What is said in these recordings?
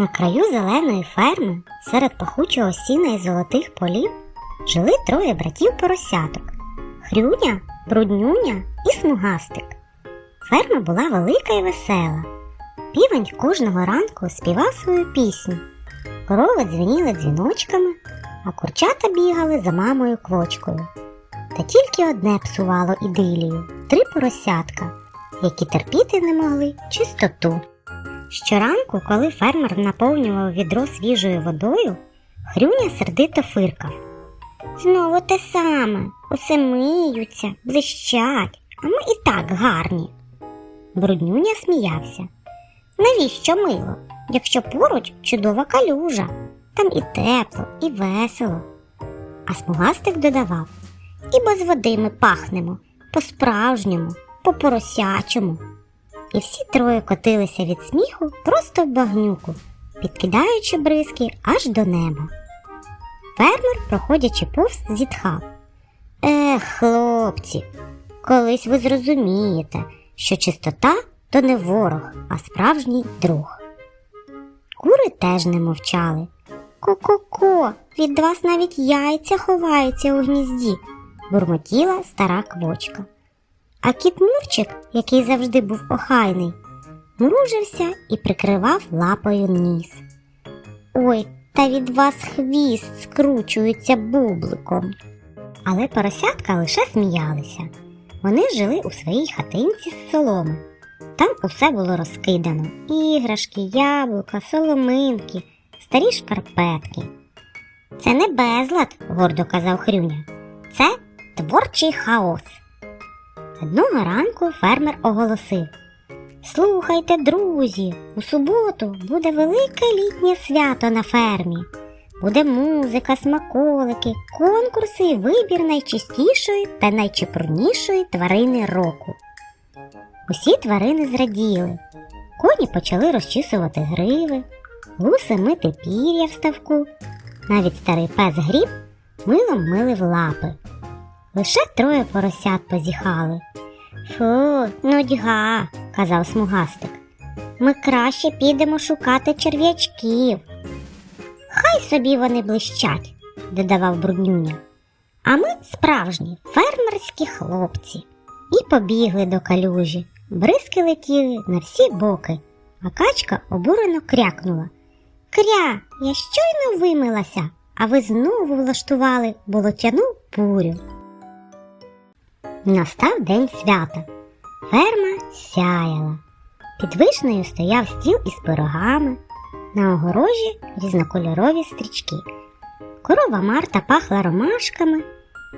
На краю зеленої ферми, серед пахучого сіна і золотих полів, жили троє братів поросяток Хрюня, Бруднюня і Смугастик. Ферма була велика і весела. Півень кожного ранку співав свою пісню. Корови дзвеніли дзвіночками, а курчата бігали за мамою квочкою. Та тільки одне псувало ідилію три поросятка, які терпіти не могли чистоту. Щоранку, коли фермер наповнював відро свіжою водою, Хрюня сердито фиркав. Знову те саме, усе миються, блищать, а ми і так гарні. Бруднюня сміявся. Навіщо мило, якщо поруч чудова калюжа, там і тепло, і весело. А смугастик додавав і без води ми пахнемо по-справжньому, по-поросячому. І всі троє котилися від сміху просто в багнюку, підкидаючи бризки аж до неба. Фермер, проходячи повз, зітхав. Ех, хлопці, колись ви зрозумієте, що чистота то не ворог, а справжній друг. Кури теж не мовчали. Ко-ко-ко, від вас навіть яйця ховаються у гнізді, бурмотіла стара квочка. А кіт Мурчик, який завжди був охайний, мружився і прикривав лапою ніс. Ой, та від вас хвіст скручується бубликом. Але поросятка лише сміялися. Вони жили у своїй хатинці з соломи. Там усе було розкидано: іграшки, яблука, соломинки, старі шкарпетки. Це не безлад, гордо казав Хрюня. Це творчий хаос. Одного ранку фермер оголосив Слухайте, друзі, у суботу буде велике літнє свято на фермі. Буде музика, смаколики, конкурси і вибір найчистішої та найчепурнішої тварини року. Усі тварини зраділи. Коні почали розчісувати гриви, гуси мити пір'я в ставку. Навіть старий пес гріб милом милив лапи. Лише троє поросят позіхали. Фу, нудьга, казав смугастик. Ми краще підемо шукати черв'ячків. Хай собі вони блищать, додавав бруднюня. А ми справжні фермерські хлопці. І побігли до калюжі. Бризки летіли на всі боки, а качка обурено крякнула. Кря, я щойно вимилася, а ви знову влаштували болотяну бурю. Настав день свята. Ферма сяяла. Під вишнею стояв стіл із пирогами, на огорожі різнокольорові стрічки. Корова Марта пахла ромашками,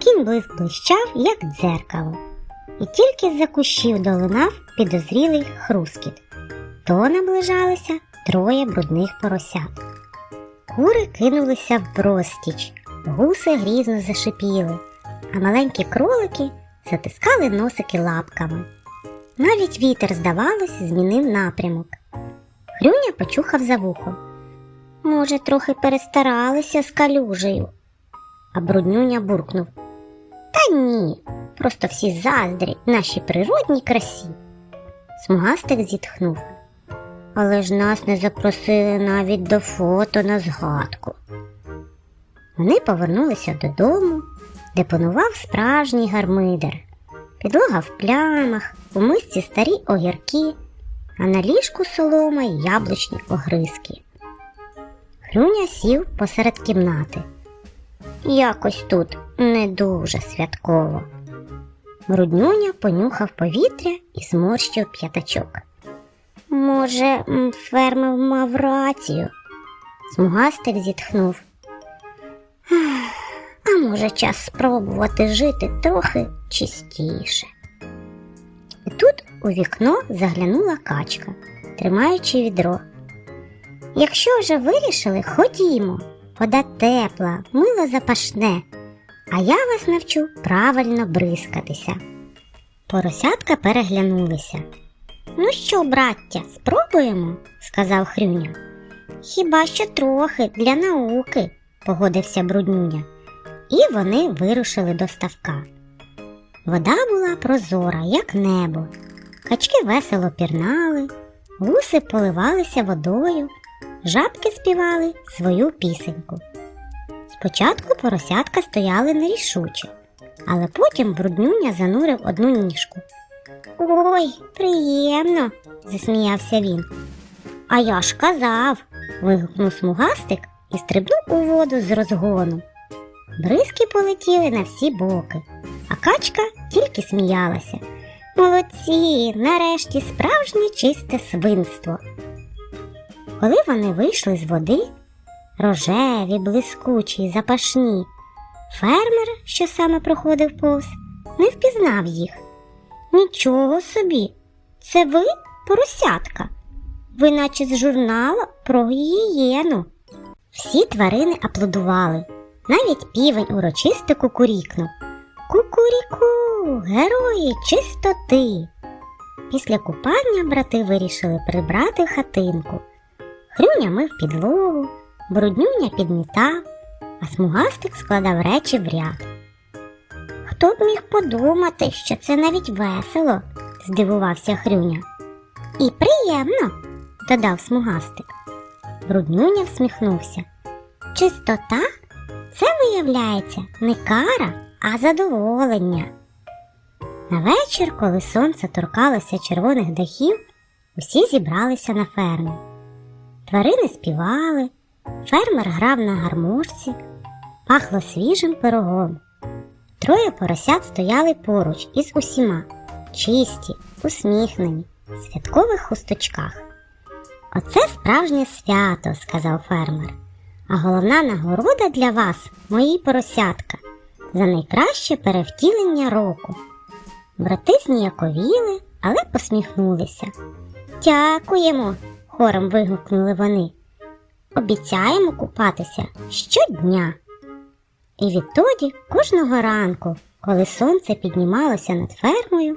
кінь блиск блищав, як дзеркало, і тільки з-за кущів долинав підозрілий хрускіт. То наближалися троє брудних поросят. Кури кинулися в простіч, гуси грізно зашипіли, а маленькі кролики затискали носики лапками. Навіть вітер, здавалось, змінив напрямок. Хрюня почухав за вухом. Може, трохи перестаралися з калюжею. А бруднюня буркнув. Та ні, просто всі заздрять нашій природній красі. Смугастик зітхнув. Але ж нас не запросили навіть до фото на згадку. Вони повернулися додому, де панував справжній гармидер. Підлога в плямах, у мисці старі огірки, а на ліжку солома й яблучні огризки. Хрюня сів посеред кімнати. Якось тут не дуже святково. Бруднюня понюхав повітря і зморщив п'ятачок. Може, фермер мав рацію? Смугастик зітхнув. «Ех, А може, час спробувати жити трохи чистіше. Тут у вікно заглянула качка, тримаючи відро. Якщо вже вирішили, ходімо, вода тепла, мило запашне, а я вас навчу правильно бризкатися. Поросятка переглянулися. Ну що, браття, спробуємо? сказав Хрюня. Хіба що трохи для науки, погодився бруднюня, і вони вирушили до ставка. Вода була прозора, як небо. Качки весело пірнали, гуси поливалися водою, жабки співали свою пісеньку. Спочатку поросятка стояли нерішуче, але потім бруднюня занурив одну ніжку. Ой, приємно, засміявся він. А я ж казав, вигукнув смугастик і стрибнув у воду з розгону. Бризки полетіли на всі боки, а качка тільки сміялася. Молодці, нарешті справжнє чисте свинство. Коли вони вийшли з води, рожеві, блискучі, запашні, фермер, що саме проходив повз, не впізнав їх. Нічого собі, це ви, поросятка? Ви наче з журналу про гігієну. Всі тварини аплодували. Навіть півень урочисто кукурікнув. Кукуріку, герої чистоти. Після купання брати вирішили прибрати хатинку. Хрюня мив підлогу, бруднюня підмітав, а смугастик складав речі в ряд. Хто б міг подумати, що це навіть весело, здивувався Хрюня. І приємно, додав смугастик. Бруднюня всміхнувся. Чистота це виявляється не кара, а задоволення. На вечір, коли сонце торкалося червоних дахів, усі зібралися на фермі. Тварини співали, фермер грав на гармошці, пахло свіжим пирогом. Троє поросят стояли поруч із усіма, чисті, усміхнені, в святкових хусточках. Оце справжнє свято, сказав фермер. А головна нагорода для вас, мої поросятка, за найкраще перевтілення року. Брати зніяковіли, але посміхнулися. Дякуємо, хором вигукнули вони. Обіцяємо купатися щодня. І відтоді кожного ранку, коли сонце піднімалося над фермою,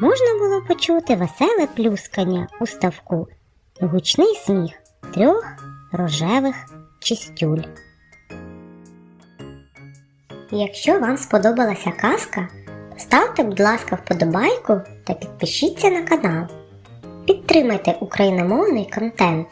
можна було почути веселе плюскання у ставку і гучний сміх трьох рожевих чистюль. Якщо вам сподобалася казка, ставте, будь ласка, вподобайку та підпишіться на канал. Підтримайте україномовний контент.